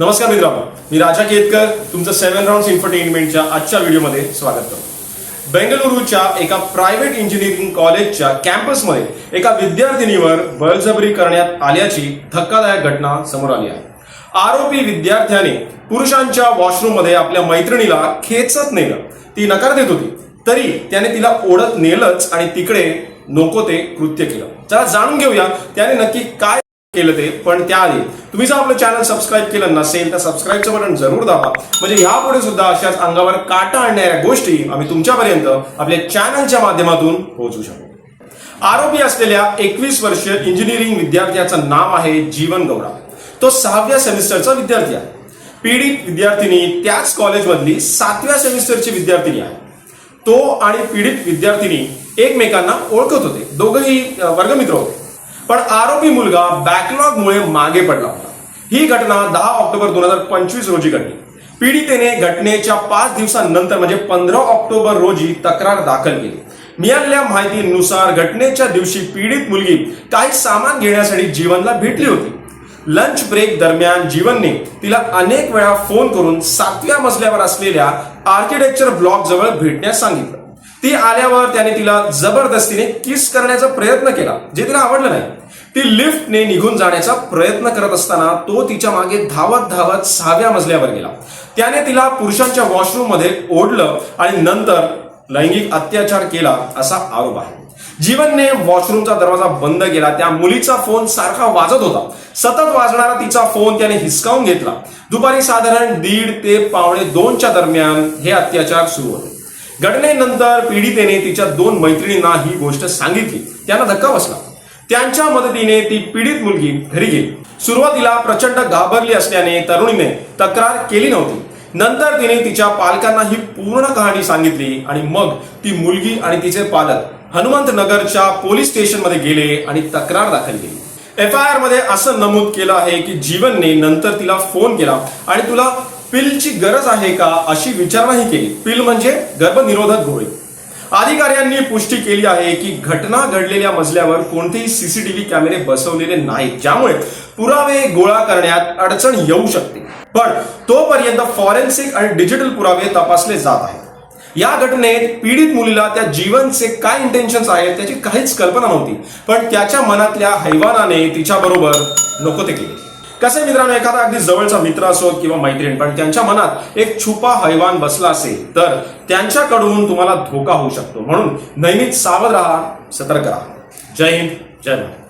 नमस्कार मित्रांनो मी राजा केतकर तुमचं सेव्हन राऊंड इन्फरटेनमेंटच्या आजच्या व्हिडिओमध्ये स्वागत करतो. बेंगलुरूच्या एका प्रायव्हेट इंजिनिअरिंग कॉलेजच्या कॅम्पसमध्ये एका विद्यार्थिनीवर बळजबरी करण्यात आल्याची धक्कादायक घटना समोर आली आहे. आरोपी विद्यार्थ्याने पुरुषांच्या वॉशरूममध्ये आपल्या मैत्रिणीला खेचत नेलं. ती नकार देत होती. तरी त्याने तिला ओढत नेलंच आणि तिकडे नको ते कृत्य केलं. चला जाणून घेऊया त्याने नक्की काय केलं ते पण त्याआधी तुम्ही जर आपलं चॅनल सबस्क्राईब केलं नसेल तर सबस्क्राईबचं बटन जरूर दाबा. म्हणजे यापुढे सुद्धा अशाच अंगावर काटा आणणाऱ्या गोष्टी आम्ही तुमच्यापर्यंत आपल्या चॅनलच्या माध्यमातून पोहोचू शकू. आरोपी असलेल्या एकवीस वर्षीय इंजिनिअरिंग विद्यार्थ्याचं नाव आहे जीवन गौडा. तो सहाव्या सेमिस्टरचा विद्यार्थी आहे. पीडित विद्यार्थिनी त्याच कॉलेजमधली सातव्या सेमिस्टरची विद्यार्थिनी आहे. तो आणि पीडित विद्यार्थिनी एकमेकांना ओळखत होते. दोघंही वर्गमित्र होते. पण आरोपी मुलगा बॅकलॉगमुळे मागे पडला होता. ही घटना दहा ऑक्टोबर दोन हजार पंचवीस रोजी घडली. पीडितेने घटनेच्या पाच दिवसांनंतर म्हणजे पंधरा ऑक्टोबर रोजी तक्रार दाखल केली. मिळालेल्या माहितीनुसार घटनेच्या दिवशी पीडित मुलगी काही सामान घेण्यासाठी जीवनला भेटली होती. लंच ब्रेक दरम्यान जीवनने तिला अनेक वेळा फोन करून सातव्या मजल्यावर असलेल्या आर्किटेक्चर ब्लॉक जवळ भेटण्यास सांगितलं. ती आल्यावर त्याने तिला जबरदस्तीने किस करण्याचा प्रयत्न केला जे तिला आवडलं नाही. ती लिफ्टने निघून जाण्याचा प्रयत्न करत असताना तो तिच्यामागे धावत धावत सहाव्या मजल्यावर गेला. त्याने तिला पुरुषांच्या वॉशरूममध्ये ओढलं आणि नंतर लैंगिक अत्याचार केला असा आरोप आहे. जीवनने वॉशरूमचा दरवाजा बंद केला त्या मुलीचा फोन सारखा वाजत होता. सतत वाजणारा तिचा फोन त्याने हिसकावून घेतला. दुपारी साधारण दीड ते पावणे दोनच्या दरम्यान हे अत्याचार सुरू होते. घटनेनंतर पीडितेने तिच्या दोन मैत्रिणींना ही गोष्ट सांगितली. त्यांना धक्का बसला. त्यांच्या मदतीने ती पीडित मुलगी घरी गेली. सुरुवातीला प्रचंड घाबरली असल्याने तरुणीने तक्रार केली नव्हती. नंतर तिने तिच्या पालकांना ही पूर्ण कहाणी सांगितली आणि मग ती मुलगी आणि तिचे पालक हनुमंत नगरच्या पोलीस स्टेशनमध्ये गेले आणि तक्रार दाखल केली. एफ आय आरमध्ये असं नमूद केलं आहे की जीवनने नंतर तिला फोन केला आणि तुला पिलची गरज आहे का अशी विचारणाही केली. पिल म्हणजे गर्भनिरोधक गोळी अधिकाऱ्यांनी पुष्टी केली आहे की घटना घडलेल्या मजल्यावर कोणतेही सीसीटीव्ही कॅमेरे बसवलेले नाहीत ज्यामुळे पुरावे गोळा करण्यात अडचण येऊ शकते. पण तोपर्यंत फॉरेन्सिक आणि डिजिटल पुरावे तपासले जात आहेत. या घटनेत पीडित मुलीला त्या जीवनचे काय इंटेन्शन आहेत त्याची काहीच कल्पना नव्हती पण त्याच्या मनातल्या हैवानाने तिच्या बरोबर नको ते केले. कसे मित्रांनो एखादा अगदी जवळचा मित्र असो किंवा मैत्रीण पण त्यांच्या मनात एक छुपा हैवान बसला असेल तर त्यांच्याकडून तुम्हाला धोका होऊ शकतो. म्हणून नेहमीच सावध राहा सतर्क राहा. जय हिंद जय भारत.